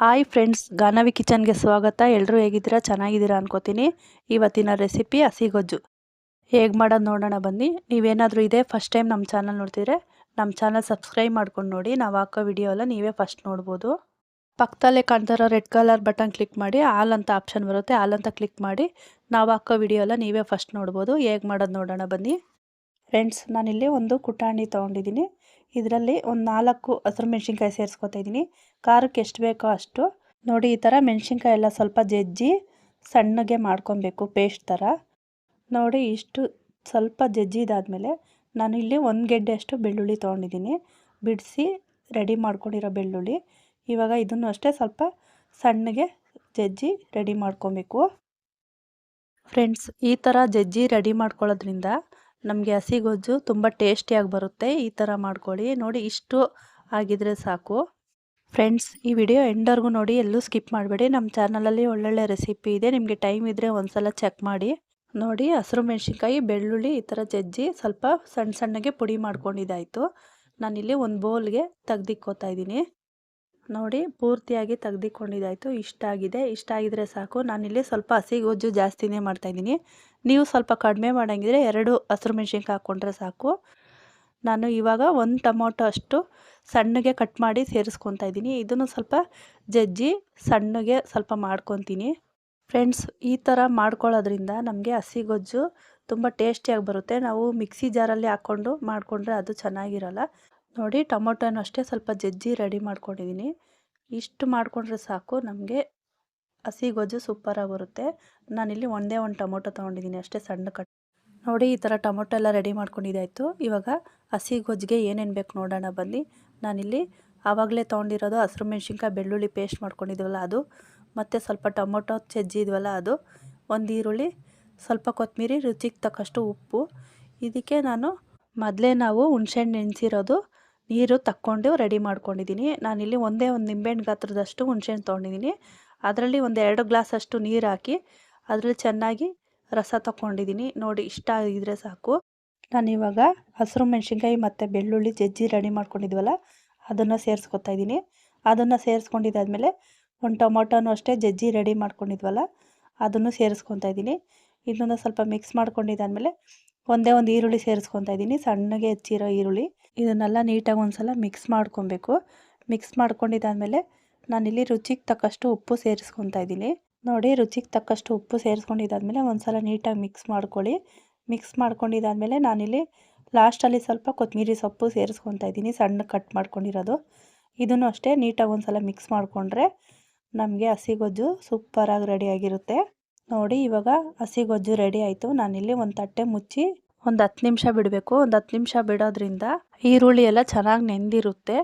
Hi friends Ganavi ಕಿಚನ್ಗೆ ಸ್ವಾಗತ. ಎಲ್ಲರೂ ಹೇಗಿದ್ದೀರಾ? ಚೆನ್ನಾಗಿದ್ದೀರಾ ಅನ್ಕೋತೀನಿ. ಇವತ್ತಿನ ರೆಸಿಪಿ ಹಸಿಗೊಜ್ಜು ಹೇಗೆ ಮಾಡೋದು ನೋಡೋಣ ಬನ್ನಿ. ನೀವೇನಾದರೂ ಇದೇ ಫಸ್ಟ್ ಟೈಮ್ ನಮ್ಮ ಚಾನಲ್ ನೋಡ್ತಿದ್ರೆ ನಮ್ಮ ಚಾನಲ್ ಸಬ್ಸ್ಕ್ರೈಬ್ ಮಾಡ್ಕೊಂಡು ನೋಡಿ. ನಾವು ಹಾಕೋ ವಿಡಿಯೋ ಎಲ್ಲ ನೀವೇ ಫಸ್ಟ್ ನೋಡ್ಬೋದು. ಪಕ್ಕದಲ್ಲೇ ಕಾಣ್ತಿರೋ ರೆಡ್ ಕಲರ್ ಬಟನ್ ಕ್ಲಿಕ್ ಮಾಡಿ. ಆಲ್ ಅಂತ ಆಪ್ಷನ್ ಬರುತ್ತೆ ಆಲ್ ಅಂತ ಕ್ಲಿಕ್ ಮಾಡಿ. ನಾವು ಹಾಕೋ ವಿಡಿಯೋ ಎಲ್ಲ ನೀವೇ ಫಸ್ಟ್ ನೋಡ್ಬೋದು. ಹೇಗೆ ಮಾಡೋದು ನೋಡೋಣ ಬನ್ನಿ. ಫ್ರೆಂಡ್ಸ್ ನಾನಿಲ್ಲಿ ಒಂದು ಕುಟಾಣಿ ತೊಗೊಂಡಿದ್ದೀನಿ ಇದರಲ್ಲಿ ಒಂದು ನಾಲ್ಕು ಹಸಿರು ಮೆಣಸಿನ್ಕಾಯಿ ಸೇರಿಸ್ಕೊತಾ ಇದ್ದೀನಿ ಖಾರಕ್ಕೆ ಎಷ್ಟು ಬೇಕೋ ಅಷ್ಟು. ನೋಡಿ, ಈ ಥರ ಮೆಣಸಿನ್ಕಾಯಿ ಎಲ್ಲ ಸ್ವಲ್ಪ ಜಜ್ಜಿ ಸಣ್ಣಗೆ ಮಾಡ್ಕೊಬೇಕು ಪೇಸ್ಟ್ ಥರ ನೋಡಿ, ಇಷ್ಟು ಸ್ವಲ್ಪ ಜಜ್ಜಿದಾದಮೇಲೆ ನಾನು ಇಲ್ಲಿ ಒಂದು ಗೆಡ್ಡೆಯಷ್ಟು ಬೆಳ್ಳುಳ್ಳಿ ತೊಗೊಂಡಿದ್ದೀನಿ ಬಿಡಿಸಿ ರೆಡಿ ಮಾಡ್ಕೊಂಡಿರೋ ಬೆಳ್ಳುಳ್ಳಿ. ಇವಾಗ ಇದನ್ನು ಅಷ್ಟೇ ಸ್ವಲ್ಪ ಸಣ್ಣಗೆ ಜಜ್ಜಿ ರೆಡಿ ಮಾಡ್ಕೊಬೇಕು. ಫ್ರೆಂಡ್ಸ್ ಈ ಥರ ಜಜ್ಜಿ ರೆಡಿ ಮಾಡ್ಕೊಳ್ಳೋದ್ರಿಂದ ನಮಗೆ ಹಸಿಗೊಜ್ಜು ತುಂಬ ಟೇಸ್ಟಿಯಾಗಿ ಬರುತ್ತೆ. ಈ ಥರ ಮಾಡ್ಕೊಳ್ಳಿ. ನೋಡಿ ಇಷ್ಟು ಆಗಿದ್ರೆ ಸಾಕು. ಫ್ರೆಂಡ್ಸ್, ಈ ವಿಡಿಯೋ ಎಂಡರ್ಗೂ ನೋಡಿ. ಎಲ್ಲೂ ಸ್ಕಿಪ್ ಮಾಡಬೇಡಿ. ನಮ್ಮ ಚಾನಲಲ್ಲಿ ಒಳ್ಳೊಳ್ಳೆ ರೆಸಿಪಿ ಇದೆ. ನಿಮಗೆ ಟೈಮ್ ಇದ್ದರೆ ಒಂದ್ಸಲ ಚೆಕ್ ಮಾಡಿ. ನೋಡಿ, ಹಸಿರು ಮೆಣಸಿನ್ಕಾಯಿ, ಬೆಳ್ಳುಳ್ಳಿ ಈ ಥರ ಜಜ್ಜಿ ಸ್ವಲ್ಪ ಸಣ್ಣ ಸಣ್ಣಗೆ ಪುಡಿ ಮಾಡ್ಕೊಂಡಿದ್ದಾಯಿತು. ನಾನಿಲ್ಲಿ ಒಂದು ಬೌಲ್ಗೆ ತೆಗ್ದಿಕ್ಕೋತಾ ಇದ್ದೀನಿ. ನೋಡಿ ಪೂರ್ತಿಯಾಗಿ ತೆಗೆದುಕೊಂಡಿದ್ದಾಯಿತು. ಇಷ್ಟ ಆಗಿದೆ. ಇಷ್ಟ ಆಗಿದ್ರೆ ಸಾಕು. ನಾನಿಲ್ಲಿ ಸ್ವಲ್ಪ ಹಸಿಗೊಜ್ಜು ಜಾಸ್ತಿನೇ ಮಾಡ್ತಾಯಿದ್ದೀನಿ ನೀವು ಸ್ವಲ್ಪ ಕಡಿಮೆ ಮಾಡೋಂಗಿದ್ರೆ ಎರಡು ಹಸಿರು ಮೆಣಸಿನ್ಕಾಯಿ ಹಾಕ್ಕೊಂಡ್ರೆ ಸಾಕು. ನಾನು ಇವಾಗ ಒಂದು ಟೊಮೊಟೊ ಅಷ್ಟು ಸಣ್ಣಗೆ ಕಟ್ ಮಾಡಿ ಸೇರಿಸ್ಕೊತಾ ಇದ್ದೀನಿ. ಇದನ್ನು ಸ್ವಲ್ಪ ಜಜ್ಜಿ ಸಣ್ಣಗೆ ಸ್ವಲ್ಪ ಮಾಡ್ಕೊತೀನಿ. ಫ್ರೆಂಡ್ಸ್, ಈ ಥರ ಮಾಡ್ಕೊಳ್ಳೋದ್ರಿಂದ ನಮಗೆ ಹಸಿಗೊಜ್ಜು ತುಂಬ ಟೇಸ್ಟಿಯಾಗಿ ಬರುತ್ತೆ. ನಾವು ಮಿಕ್ಸಿ ಜಾರಲ್ಲಿ ಹಾಕ್ಕೊಂಡು ಮಾಡಿಕೊಂಡ್ರೆ ಅದು ಚೆನ್ನಾಗಿರಲ್ಲ. ನೋಡಿ ಟೊಮೊಟೊನೂ ಅಷ್ಟೇ ಸ್ವಲ್ಪ ಜಜ್ಜಿ ರೆಡಿ ಮಾಡ್ಕೊಂಡಿದ್ದೀನಿ ಇಷ್ಟು ಮಾಡಿಕೊಂಡ್ರೆ ಸಾಕು, ನಮಗೆ ಹಸಿ ಗೊಜ್ಜು ಸೂಪರಾಗಿ ಬರುತ್ತೆ ನಾನಿಲ್ಲಿ ಒಂದೇ ಒಂದು ಟೊಮೊಟೊ ತೊಗೊಂಡಿದ್ದೀನಿ ಅಷ್ಟೇ ಸಣ್ಣ ಕಟ್. ನೋಡಿ ಈ ಥರ ಟೊಮೊಟೊ ಎಲ್ಲ ರೆಡಿ ಮಾಡ್ಕೊಂಡಿದ್ದಾಯಿತು ಇವಾಗ ಹಸಿ ಗೊಜ್ಜಿಗೆ ಏನೇನು ಬೇಕು ನೋಡೋಣ, ಬನ್ನಿ. ನಾನಿಲ್ಲಿ ಆವಾಗಲೇ ತೊಗೊಂಡಿರೋದು ಹಸಿರು ಮೆಣಸಿನ್ಕಾಯಿ ಬೆಳ್ಳುಳ್ಳಿ ಪೇಸ್ಟ್ ಮಾಡ್ಕೊಂಡಿದ್ವಲ್ಲ ಅದು, ಮತ್ತು ಸ್ವಲ್ಪ ಟೊಮೊಟೊ ಚೆಜ್ಜಿದ್ವಲ್ಲ ಅದು, ಒಂದು ಈರುಳ್ಳಿ, ಸ್ವಲ್ಪ ಕೊತ್ತಂಬರಿ ರುಚಿಗೆ ತಕ್ಕಷ್ಟು ಉಪ್ಪು. ಇದಕ್ಕೆ ನಾನು ಮೊದಲೇ ನಾವು ಹುಣ್ಸೆಹಣ್ಣು ನೆನೆಸಿರೋದು ನೀರು ತಕ್ಕೊಂಡು ರೆಡಿ ಮಾಡ್ಕೊಂಡಿದ್ದೀನಿ. ನಾನಿಲ್ಲಿ ಒಂದೇ ಒಂದು ನಿಂಬೆಹಣ್ಣು ಗಾತ್ರದಷ್ಟು ಹುಣಸೆಹಣ್ಣು ತೊಗೊಂಡಿದ್ದೀನಿ. ಅದರಲ್ಲಿ ಒಂದು ಎರಡು ಗ್ಲಾಸಷ್ಟು ನೀರು ಹಾಕಿ ಅದರಲ್ಲಿ ಚೆನ್ನಾಗಿ ರಸ ತಗೊಂಡಿದ್ದೀನಿ ನೋಡಿ, ಇಷ್ಟ ಆಗಿದ್ರೆ ಸಾಕು. ನಾನಿವಾಗ ಹಸಿರು ಮೆಣಸಿನ್ಕಾಯಿ ಮತ್ತು ಬೆಳ್ಳುಳ್ಳಿ ಜಜ್ಜಿ ರೆಡಿ ಮಾಡ್ಕೊಂಡಿದ್ವಲ್ಲ, ಅದನ್ನು ಸೇರಿಸ್ಕೊತಾ ಇದ್ದೀನಿ. ಅದನ್ನು ಸೇರಿಸ್ಕೊಂಡಿದ್ದಾದಮೇಲೆ ಒಂದು ಟೊಮೊಟೊನೂ ಅಷ್ಟೇ ಜಜ್ಜಿ ರೆಡಿ ಮಾಡ್ಕೊಂಡಿದ್ವಲ್ಲ, ಅದನ್ನು ಸೇರಿಸ್ಕೊತಾ ಇದ್ದೀನಿ. ಇದನ್ನು ಸ್ವಲ್ಪ ಮಿಕ್ಸ್ ಮಾಡ್ಕೊಂಡಿದ್ದಾದಮೇಲೆ ಒಂದೇ ಒಂದು ಈರುಳ್ಳಿ ಸೇರಿಸ್ಕೊತಾ ಇದ್ದೀನಿ. ಸಣ್ಣಗೆ ಹೆಚ್ಚಿರೋ ಈರುಳ್ಳಿ. ಇದನ್ನೆಲ್ಲ ನೀಟಾಗಿ ಒಂದು ಸಲ ಮಿಕ್ಸ್ ಮಾಡ್ಕೊಬೇಕು. ಮಿಕ್ಸ್ ಮಾಡ್ಕೊಂಡಿದ್ದಾದಮೇಲೆ ನಾನಿಲ್ಲಿ ರುಚಿಗೆ ತಕ್ಕಷ್ಟು ಉಪ್ಪು ಸೇರಿಸ್ಕೊತಾ ಇದ್ದೀನಿ. ನೋಡಿ, ರುಚಿಗೆ ತಕ್ಕಷ್ಟು ಉಪ್ಪು ಸೇರಿಸ್ಕೊಂಡಿದ್ದಾದಮೇಲೆ ಒಂದು ಸಲ ನೀಟಾಗಿ ಮಿಕ್ಸ್ ಮಾಡ್ಕೊಳ್ಳಿ. ಮಿಕ್ಸ್ ಮಾಡ್ಕೊಂಡಿದ್ದಾದಮೇಲೆ ನಾನಿಲ್ಲಿ ಲಾಸ್ಟಲ್ಲಿ ಸ್ವಲ್ಪ ಕೊತ್ತಂಬರಿ ಸೊಪ್ಪು ಸೇರಿಸ್ಕೊತಾ ಇದ್ದೀನಿ, ಸಣ್ಣ ಕಟ್ ಮಾಡ್ಕೊಂಡಿರೋದು. ಇದನ್ನು ಅಷ್ಟೇ ನೀಟಾಗಿ ಒಂದು ಸಲ ಮಿಕ್ಸ್ ಮಾಡಿಕೊಂಡ್ರೆ ನಮಗೆ ಹಸಿಗೊಜ್ಜು ಸೂಪರಾಗಿ ರೆಡಿಯಾಗಿರುತ್ತೆ ನೋಡಿ, ಇವಾಗ ಹಸಿಗೊಜ್ಜು ರೆಡಿ ಆಯಿತು. ನಾನಿಲ್ಲಿ ಒಂದು ತಟ್ಟೆ ಮುಚ್ಚಿ ಒಂದು ಹತ್ತು ನಿಮಿಷ ಬಿಡಬೇಕು. ಒಂದು ಹತ್ತು ನಿಮಿಷ ಬಿಡೋದ್ರಿಂದ ಈರುಳ್ಳಿ ಎಲ್ಲ ಚೆನ್ನಾಗಿ ನೆಂದಿರುತ್ತೆ.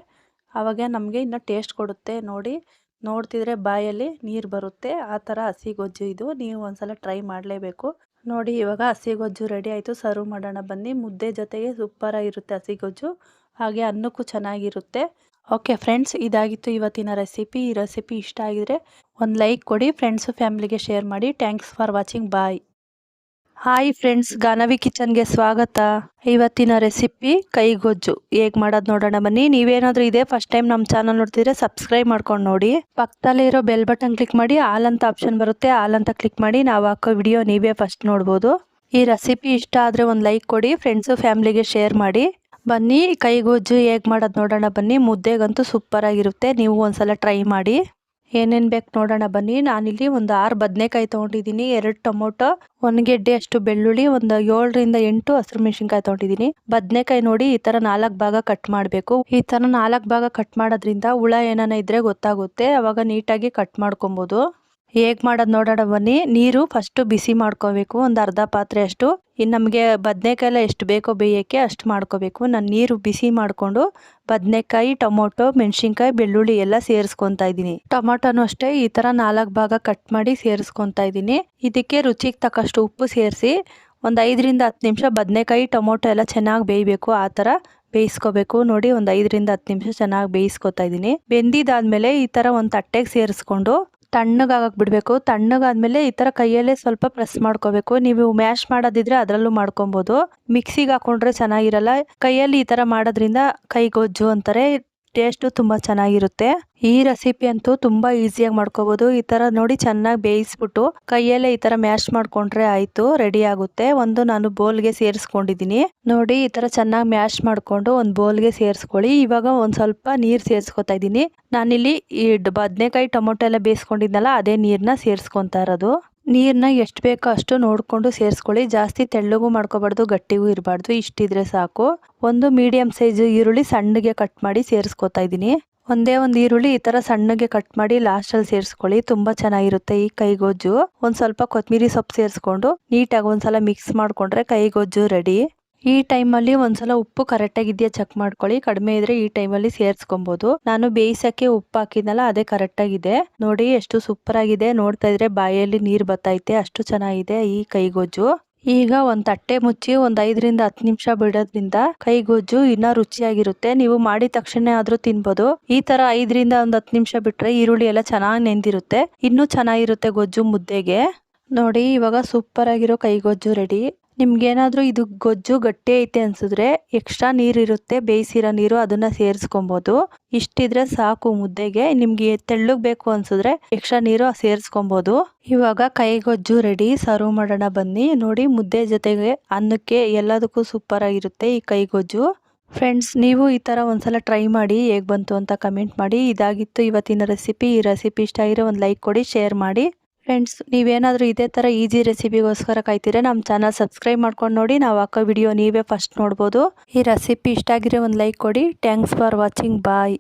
ಆವಾಗ ನಮಗೆ ಇನ್ನು ಟೇಸ್ಟ್ ಕೊಡುತ್ತೆ ನೋಡಿ. ನೋಡ್ತಿದ್ರೆ ಬಾಯಲ್ಲಿ ನೀರು ಬರುತ್ತೆ. ಆ ಥರ ಹಸಿಗೊಜ್ಜು ಇದು. ನೀವು ಒಂದ್ಸಲ ಟ್ರೈ ಮಾಡಲೇಬೇಕು. ನೋಡಿ, ಇವಾಗ ಹಸಿಗೊಜ್ಜು ರೆಡಿ ಆಯಿತು. ಸರ್ವ್ ಮಾಡೋಣ ಬನ್ನಿ. ಮುದ್ದೆ ಜೊತೆಗೆ ಸೂಪರಾಗಿರುತ್ತೆ ಹಸಿಗೊಜ್ಜು ಹಾಗೆ ಅನ್ನಕ್ಕೂ ಚೆನ್ನಾಗಿರುತ್ತೆ. ಓಕೆ ಫ್ರೆಂಡ್ಸ್ ಇದಾಗಿತ್ತು ಇವತ್ತಿನ ರೆಸಿಪಿ ಈ ರೆಸಿಪಿ ಇಷ್ಟ ಆಗಿದ್ರೆ ಒಂದು ಲೈಕ್ ಕೊಡಿ. ಫ್ರೆಂಡ್ಸು ಫ್ಯಾಮಿಲಿಗೆ ಶೇರ್ ಮಾಡಿ. Thanks for watching bye hi friends, Ganavi ಕಿಚನ್ಗೆ ಸ್ವಾಗತ. ಇವತ್ತಿನ ರೆಸಿಪಿ ಕೈಗೊಜ್ಜು. ಹೇಗೆ ಮಾಡೋದು ನೋಡೋಣ ಬನ್ನಿ. ನೀವೇನಾದರೂ ಇದೇ ಫಸ್ಟ್ ಟೈಮ್ ನಮ್ಮ ಚಾನಲ್ ನೋಡ್ತಿದ್ರೆ ಸಬ್ಸ್ಕ್ರೈಬ್ ಮಾಡ್ಕೊಂಡು ನೋಡಿ. ಪಕ್ಕದಲ್ಲೇ ಇರೋ ಬೆಲ್ ಬಟನ್ ಕ್ಲಿಕ್ ಮಾಡಿ, ಆಲ್ ಅಂತ ಆಪ್ಷನ್ ಬರುತ್ತೆ, ಆಲ್ ಅಂತ ಕ್ಲಿಕ್ ಮಾಡಿ ನಾವು ಹಾಕೋ ವಿಡಿಯೋ ನೀವೇ ಫಸ್ಟ್ ನೋಡ್ಬೋದು. ಈ ರೆಸಿಪಿ ಇಷ್ಟ ಆದರೆ ಒಂದು ಲೈಕ್ ಕೊಡಿ, ಫ್ರೆಂಡ್ಸು ಫ್ಯಾಮ್ಲಿಗೆ ಶೇರ್ ಮಾಡಿ. ಬನ್ನಿ, ಕೈಗೊಜ್ಜು ಹೇಗೆ ಮಾಡೋದು ನೋಡೋಣ ಬನ್ನಿ. ಮುದ್ದೆಗಂತೂ ಸೂಪರಾಗಿರುತ್ತೆ ನೀವು ಒಂದ್ಸಲ ಟ್ರೈ ಮಾಡಿ. ಏನೇನು ಬೇಕು ನೋಡೋಣ ಬನ್ನಿ. ನಾನಿಲ್ಲಿ ಒಂದು ಆರು ಬದನೆಕಾಯಿ ತೊಗೊಂಡಿದ್ದೀನಿ, ಎರಡು ಟೊಮೊಟೊ ಒಂದ್ಗೆಡ್ಡೆ ಅಷ್ಟು ಬೆಳ್ಳುಳ್ಳಿ, ಒಂದು ಏಳರಿಂದ ಎಂಟು ಹಸಿರು ಮೆಣಸಿನ್ಕಾಯಿ ತೊಗೊಂಡಿದ್ದೀನಿ. ಬದನೆಕಾಯಿ ನೋಡಿ ಈ ಥರ ನಾಲ್ಕು ಭಾಗ ಕಟ್ ಮಾಡಬೇಕು. ಈ ಥರ ನಾಲ್ಕು ಭಾಗ ಕಟ್ ಮಾಡೋದ್ರಿಂದ ಹುಳ ಏನಾನ ಇದ್ರೆ ಗೊತ್ತಾಗುತ್ತೆ. ಅವಾಗ ನೀಟಾಗಿ ಕಟ್ ಮಾಡ್ಕೊಬೋದು. ಹೇಗೆ ಮಾಡೋದು ನೋಡೋಣ ಬನ್ನಿ. ನೀರು ಫಸ್ಟು ಬಿಸಿ ಮಾಡ್ಕೋಬೇಕು. ಒಂದು ಅರ್ಧ ಪಾತ್ರೆ ಅಷ್ಟು. ಇನ್ನು ನಮಗೆ ಬದನೆಕಾಯಿ ಎಲ್ಲ ಎಷ್ಟು ಬೇಕೋ ಬೇಯೋಕ್ಕೆ ಅಷ್ಟು ಮಾಡ್ಕೋಬೇಕು. ನಾನು ನೀರು ಬಿಸಿ ಮಾಡಿಕೊಂಡು ಬದನೆಕಾಯಿ, ಟೊಮೊಟೊ, ಮೆಣಸಿನ್ಕಾಯಿ, ಬೆಳ್ಳುಳ್ಳಿ ಎಲ್ಲ ಸೇರಿಸ್ಕೊತಾ ಇದ್ದೀನಿ. ಟೊಮೊಟೊನೂ ಅಷ್ಟೇ. ಈ ಥರ ನಾಲ್ಕು ಭಾಗ ಕಟ್ ಮಾಡಿ ಸೇರಿಸ್ಕೊತಾ ಇದ್ದೀನಿ. ಇದಕ್ಕೆ ರುಚಿಗೆ ತಕ್ಕಷ್ಟು ಉಪ್ಪು ಸೇರಿಸಿ ಒಂದು ಐದರಿಂದ ಹತ್ತು ನಿಮಿಷ ಬದನೆಕಾಯಿ, ಟೊಮೊಟೊ ಎಲ್ಲ ಚೆನ್ನಾಗಿ ಬೇಯಬೇಕು. ಆ ಥರ ಬೇಯಿಸ್ಕೋಬೇಕು. ನೋಡಿ ಒಂದು ಐದರಿಂದ ಹತ್ತು ನಿಮಿಷ ಚೆನ್ನಾಗಿ ಬೇಯಿಸ್ಕೊತಾ ಇದ್ದೀನಿ. ಬೆಂದಿದ್ದಾದ್ಮೇಲೆ ಈ ಥರ ಒಂದು ತಟ್ಟೆಗೆ ಸೇರಿಸ್ಕೊಂಡು ತಣ್ಣಗಾಗಕ್ಕೆ ಬಿಡಬೇಕು. ತಣ್ಣಗಾದ್ಮೇಲೆ ಈ ಥರ ಕೈಯಲ್ಲೇ ಸ್ವಲ್ಪ ಪ್ರೆಸ್ ಮಾಡ್ಕೋಬೇಕು. ನೀವು ಮ್ಯಾಶ್ ಮಾಡೋದಿದ್ರೆ ಅದರಲ್ಲೂ ಮಾಡ್ಕೊಬೋದು. ಮಿಕ್ಸಿಗೆ ಹಾಕೊಂಡ್ರೆ ಚೆನ್ನಾಗಿರಲ್ಲ. ಕೈಯಲ್ಲಿ ಈ ಥರ ಮಾಡೋದ್ರಿಂದ ಕೈಗೊಜ್ಜು ಅಂತಾರೆ. ಟೇಸ್ಟು ತುಂಬ ಚೆನ್ನಾಗಿರುತ್ತೆ. ಈ ರೆಸಿಪಿ ಅಂತೂ ತುಂಬ ಈಸಿಯಾಗಿ ಮಾಡ್ಕೋಬೋದು. ಈ ಥರ ನೋಡಿ ಚೆನ್ನಾಗಿ ಬೇಯಿಸ್ಬಿಟ್ಟು ಕೈಯಲ್ಲೇ ಈ ಥರ ಮ್ಯಾಶ್ ಮಾಡ್ಕೊಂಡ್ರೆ ಆಯಿತು ರೆಡಿ ಆಗುತ್ತೆ. ಒಂದು ನಾನು ಬೋಲ್ಗೆ ಸೇರಿಸ್ಕೊಂಡಿದ್ದೀನಿ. ನೋಡಿ ಈ ಥರ ಚೆನ್ನಾಗಿ ಮ್ಯಾಶ್ ಮಾಡಿಕೊಂಡು ಒಂದು ಬೋಲ್ಗೆ ಸೇರಿಸ್ಕೊಳ್ಳಿ. ಇವಾಗ ಒಂದು ಸ್ವಲ್ಪ ನೀರು ಸೇರಿಸ್ಕೊತಾ ಇದ್ದೀನಿ. ನಾನಿಲ್ಲಿ ಈ ಬದನೆಕಾಯಿ ಟೊಮೊಟೊ ಎಲ್ಲ ಬೇಯಿಸ್ಕೊಂಡಿದ್ನಲ್ಲ, ಅದೇ ನೀರನ್ನ ಸೇರಿಸ್ಕೊತಾ ಇರೋದು. ನೀರನ್ನ ಎಷ್ಟು ಬೇಕೋ ಅಷ್ಟು ನೋಡಿಕೊಂಡು ಸೇರಿಸ್ಕೊಳ್ಳಿ. ಜಾಸ್ತಿ ತೆಳ್ಳಗೂ ಮಾಡ್ಕೋಬಾರ್ದು, ಗಟ್ಟಿಗೂ ಇರಬಾರ್ದು. ಇಷ್ಟಿದ್ರೆ ಸಾಕು. ಒಂದು ಮೀಡಿಯಮ್ ಸೈಜ್ ಈರುಳ್ಳಿ ಸಣ್ಣಗೆ ಕಟ್ ಮಾಡಿ ಸೇರಿಸ್ಕೊತಾ ಇದ್ದೀನಿ. ಒಂದೇ ಒಂದು ಈರುಳ್ಳಿ ಈ ಥರ ಸಣ್ಣಗೆ ಕಟ್ ಮಾಡಿ ಲಾಸ್ಟಲ್ಲಿ ಸೇರಿಸ್ಕೊಳ್ಳಿ. ತುಂಬ ಚೆನ್ನಾಗಿರುತ್ತೆ ಈ ಕೈಗೊಜ್ಜು. ಒಂದು ಸ್ವಲ್ಪ ಕೊತ್ತಂಬರಿ ಸೊಪ್ಪು ಸೇರಿಸ್ಕೊಂಡು ನೀಟಾಗಿ ಒಂದ್ಸಲ ಮಿಕ್ಸ್ ಮಾಡಿಕೊಂಡ್ರೆ ಕೈಗೊಜ್ಜು ರೆಡಿ ಈ ಟೈಮಲ್ಲಿ ಒಂದ್ಸಲ ಉಪ್ಪು ಕರೆಕ್ಟಾಗಿದೆಯಾ ಚೆಕ್ ಮಾಡ್ಕೊಳ್ಳಿ. ಕಡಿಮೆ ಇದ್ರೆ ಈ ಟೈಮಲ್ಲಿ ಸೇರಿಸ್ಕೊಬೋದು. ನಾನು ಬೇಯಿಸಕ್ಕೆ ಉಪ್ಪು ಹಾಕಿದ್ನಲ್ಲ, ಅದೇ ಕರೆಕ್ಟಾಗಿದೆ ನೋಡಿ ಎಷ್ಟು ಸೂಪರ್ ಆಗಿದೆ. ನೋಡ್ತಾ ಇದ್ರೆ ಬಾಯಲ್ಲಿ ನೀರು ಬತ್ತೈತೆ, ಅಷ್ಟು ಚೆನ್ನಾಗಿದೆ ಈ ಕೈಗೊಜ್ಜು. ಈಗ ಒಂದ್ ತಟ್ಟೆ ಮುಚ್ಚಿ ಒಂದ್ ಐದರಿಂದ ಹತ್ತು ನಿಮಿಷ ಬಿಡೋದ್ರಿಂದ ಕೈಗೊಜ್ಜು ಇನ್ನ ರುಚಿಯಾಗಿರುತ್ತೆ. ನೀವು ಮಾಡಿದ ತಕ್ಷಣ ಆದ್ರೂ ತಿನ್ಬೋದು. ಈ ತರ ಐದರಿಂದ ಒಂದ್ ಹತ್ತು ನಿಮಿಷ ಬಿಟ್ರೆ ಈರುಳ್ಳಿ ಎಲ್ಲ ಚೆನ್ನಾಗಿ ನೆಂದಿರುತ್ತೆ. ಇನ್ನೂ ಚೆನ್ನಾಗಿರುತ್ತೆ ಗೊಜ್ಜು ಮುದ್ದೆಗೆ. ನೋಡಿ ಇವಾಗ ಸೂಪರ್ ಆಗಿರೋ ಕೈಗೊಜ್ಜು ರೆಡಿ ನಿಮ್ಗೇನಾದ್ರೂ ಇದು ಗೊಜ್ಜು ಗಟ್ಟಿ ಐತೆ ಅನ್ಸಿದ್ರೆ ಎಕ್ಸ್ಟ್ರಾ ನೀರು ಇರುತ್ತೆ, ಬೇಯಿಸಿರೋ ನೀರು ಅದನ್ನ ಸೇರಿಸ್ಕೊಬೋದು. ಇಷ್ಟಿದ್ರೆ ಸಾಕು ಮುದ್ದೆಗೆ, ನಿಮಗೆ ತೆಳ್ಳಗೆ ಬೇಕು ಅನ್ಸಿದ್ರೆ ಎಕ್ಸ್ಟ್ರಾ ನೀರು ಸೇರಿಸ್ಕೊಬೋದು. ಇವಾಗ ಕೈಗೊಜ್ಜು ರೆಡಿ ಸರ್ವ್ ಮಾಡೋಣ ಬನ್ನಿ. ನೋಡಿ ಮುದ್ದೆ ಜೊತೆಗೆ ಅನ್ನಕ್ಕೆ ಎಲ್ಲದಕ್ಕೂ ಸೂಪರ್ ಆಗಿರುತ್ತೆ ಈ ಕೈಗೊಜ್ಜು ಫ್ರೆಂಡ್ಸ್ ನೀವು ಈ ಥರ ಒಂದ್ಸಲ ಟ್ರೈ ಮಾಡಿ, ಹೇಗೆ ಬಂತು ಅಂತ ಕಮೆಂಟ್ ಮಾಡಿ. ಇದಾಗಿತ್ತು ಇವತ್ತಿನ ರೆಸಿಪಿ ಈ ರೆಸಿಪಿ ಇಷ್ಟ ಆಗಿರೋ ಒಂದು ಲೈಕ್ ಕೊಡಿ ಶೇರ್ ಮಾಡಿ. ಫ್ರೆಂಡ್ಸ್ ನೀವೇನಾದರೂ ಇದೇ ಥರ ಈಸಿ ರೆಸಿಪಿಗೋಸ್ಕರ ಕಾಯ್ತೀರಾ ನಮ್ಮ ಚಾನಲ್ ಸಬ್ಸ್ಕ್ರೈಬ್ ಮಾಡ್ಕೊಂಡು ನೋಡಿ. ನಾವು ಹಾಕೋ ವಿಡಿಯೋ ನೀವೇ ಫಸ್ಟ್ ನೋಡ್ಬೋದು. ಈ ರೆಸಿಪಿ ಇಷ್ಟ ಆಗಿರೋ ಒಂದು ಲೈಕ್ ಕೊಡಿ. Thanks for watching bye